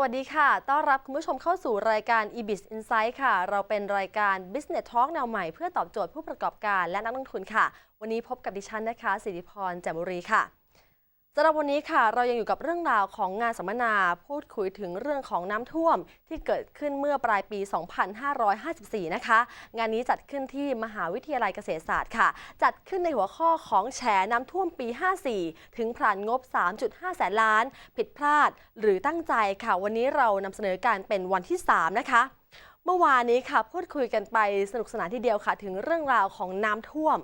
วัสดีค่ะ ต้อนรับคุณผู้ชมเข้าสู่รายการ EBIS Insight ค่ะ เราเป็นรายการ Business Talk แนวใหม่เพื่อตอบโจทย์ผู้ประกอบการและนักลงทุนค่ะ วันนี้พบกับดิฉันนะคะสิริพรแจ่มบุรีค่ะ สำหรับวันนี้ค่ะเรายังอยู่กับเรื่องราวของงานสัมมนาพูดคุยถึงเรื่องของน้ำท่วมที่เกิดขึ้นเมื่อปลายปี 2554 นะคะ งานนี้จัดขึ้นที่มหาวิทยาลัยเกษตรศาสตร์ค่ะ จัดขึ้นในหัวข้อของแฉน้ำท่วมปี 54 ถึงผ่านงบ 3.5 แสนล้าน ผิดพลาดหรือตั้งใจค่ะ วันนี้เรานำเสนอการเป็นวันที่ 3 นะคะเมื่อวานนี้ค่ะพูดคุยกันไปสนุกสนานทีเดียวค่ะ ถึงเรื่องราวของน้ำท่วม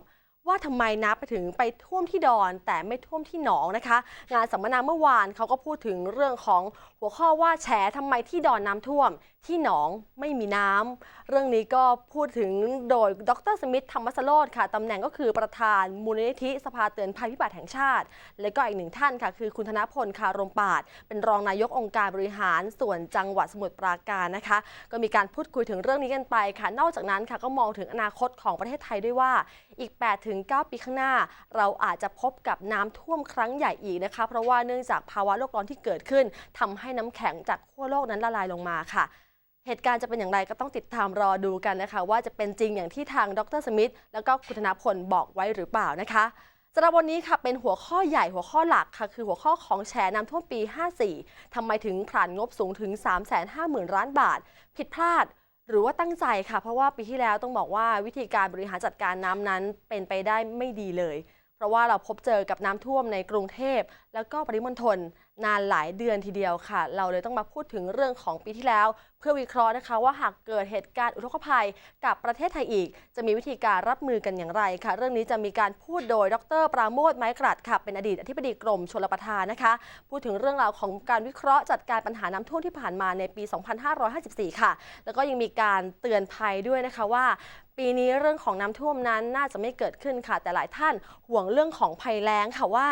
ว่าทำไมน้ำไปถึงไปท่วมที่ดอน แต่ไม่ท่วมที่หนองนะคะ งานสัมมนาเมื่อวานเขาก็พูดถึงเรื่องของหัวข้อว่าแฉทำไมที่ดอนน้ำท่วม ที่หนองไม่มีน้ำเรื่องนี้ก็พูดถึงโดยดรสมิธธรรมสโรธค่ะตำแหน่งก็คือประธานมูลนิธิสภาเตือนภัยพิบัติแห่งชาติ และก็อีกหนึ่งท่านค่ะ คือคุณธนพลคารมปาดเป็นรองนายกองค์การบริหารส่วนจังหวัดสมุทรปราการนะคะ ก็มีการพูดคุยถึงเรื่องนี้กันไปค่ะ นอกจากนั้นค่ะก็มองถึงอนาคตของประเทศไทยด้วยว่าอีก8ถึ8-9ปีข้างหน้า เราอาจจะพบกับน้ำท่วมครั้งใหญ่อีกนะคะ เพราะว่าเนื่องจากภาวะโลกร้อนที่เกิดขึ้นทำให้น้ำแข็งจากขั้วโลกนั้นละลายลงมาค่ะเหตุการณ์จะเป็นอย่างไรก็ต้องติดตามรอดูกันนะคะ ว่าจะเป็นจริงอย่างที่ทางดรสมิธแล้วก็คุณธนพลบอกไว้หรือเปล่านะคะสำหรับวันนี้ค่ะเป็นหัวข้อใหญ่หัวข้อหลักค่ะ คือหัวข้อของแชร์น้ำท่วมปี 54 ทำไมถึงผ่านงบสูงถึง 350,000 ล้านบาท ผิดพลาด หรือว่าตั้งใจค่ะ เพราะว่าปีที่แล้วต้องบอกว่าวิธีการบริหารจัดการน้ำนั้นเป็นไปได้ไม่ดีเลย เพราะว่าเราพบเจอกับน้ำท่วมในกรุงเทพ แล้วก็ปริมณฑลนานหลายเดือนทีเดียวค่ะ เราเลยต้องมาพูดถึงเรื่องของปีที่แล้ว เพื่อวิเคราะห์นะคะว่าหากเกิดเหตุการณ์อุทกภัยกับประเทศไทยอีก จะมีวิธีการรับมือกันอย่างไรค่ะ เรื่องนี้จะมีการพูดโดยดร ปราโมทไม้กรัดค่ะ เป็นอดีตอธิบดีกรมชลประทานนะคะ พูดถึงเรื่องราวของการวิเคราะห์จัดการปัญหาน้ำท่วมที่ผ่านมาในปี 2554 ค่ะ แล้วก็ยังมีการเตือนภัยด้วยนะคะว่าปีนี้เรื่องของน้ำท่วมนั้นน่าจะไม่เกิดขึ้นค่ะ แต่หลายท่านห่วงเรื่องของภัยแล้งค่ะว่า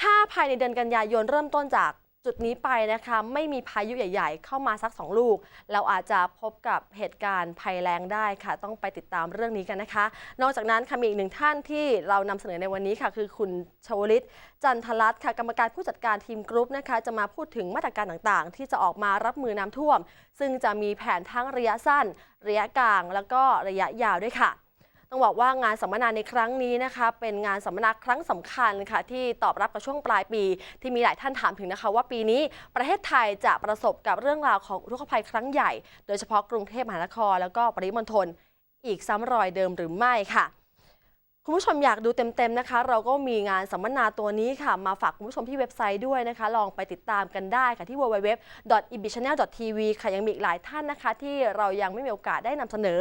ถ้าภายในเดือนกันยายนเริ่มต้นจากจุดนี้ไปนะคะไม่มีพายุใหญ่ ๆ เข้ามาสัก 2 ลูก เราอาจจะพบกับเหตุการณ์ภัยแล้งได้ค่ะ ต้องไปติดตามเรื่องนี้กันนะคะ นอกจากนั้นค่ะมีอีกหนึ่งท่านที่เรานำเสนอในวันนี้ค่ะ คือคุณชวลิต จันทรัตน์ค่ะกรรมการผู้จัดการทีมกรุ๊ปนะคะ จะมาพูดถึงมาตรการต่างๆ ที่จะออกมารับมือน้ำท่วม ซึ่งจะมีแผนทั้งระยะสั้น ระยะกลาง แล้วก็ระยะยาวด้วยค่ะ ต้องบอกว่างานสัมมนาในครั้งนี้นะคะเป็นงานสัมมนาครั้งสำคัญค่ะที่ตอบรับกับช่วงปลายปี ที่มีหลายท่านถามถึงนะคะ ว่าปีนี้ประเทศไทยจะประสบกับเรื่องราวของรุกภัยครั้งใหญ่ โดยเฉพาะกรุงเทพมหานคร แล้วก็ปริมณฑลอีกซ้ำรอยเดิมหรือไม่ค่ะ คุณผู้ชมอยากดูเต็มๆนะคะ เราก็มีงานสัมมนาตัวนี้ค่ะ มาฝากคุณผู้ชมที่เว็บไซต์ด้วยนะคะ ลองไปติดตามกันได้ค่ะที่ www.ibchannel.tv ค่ะยังมีอีกหลายท่านนะคะ ที่เรายังไม่มีโอกาสได้นำเสนอ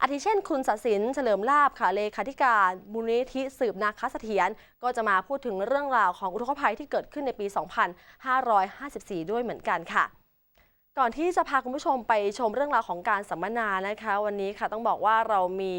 อาทิเช่น คุณศศินเฉลิมลาบค่ะเลขาธิการมูลนิธิสืบนาคเสถียรก็จะมาพูดถึงเรื่องราวของอุทกภัยที่เกิดขึ้นในปี 2554 ด้วยเหมือนกันค่ะก่อนที่จะพาคุณผู้ชมไปชมเรื่องราวของการสัมมนานะคะ วันนี้ค่ะต้องบอกว่าเรามี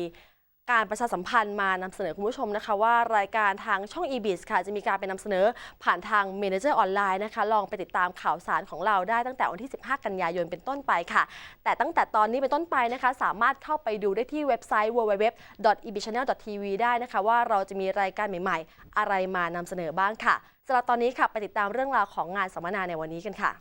การประชาสัมพันธ์มานำเสนอคุณผู้ชมนะคะ ว่ารายการทางช่อง e-biz ค่ะ จะมีการไปนำเสนอผ่านทาง Manager ออนไลน์นะคะ ลองไปติดตามข่าวสารของเราได้ตั้งแต่วันที่ 15 กันยายนเป็นต้นไปค่ะ แต่ตั้งแต่ตอนนี้เป็นต้นไปนะคะ สามารถเข้าไปดูได้ที่เว็บไซต์ www.ebchannel.tv ได้นะคะ ว่าเราจะมีรายการใหม่ๆ อะไรมานำเสนอบ้างค่ะสำหรับตอนนี้ค่ะไปติดตามเรื่องราวของงานสัมมนาในวันนี้กันค่ะ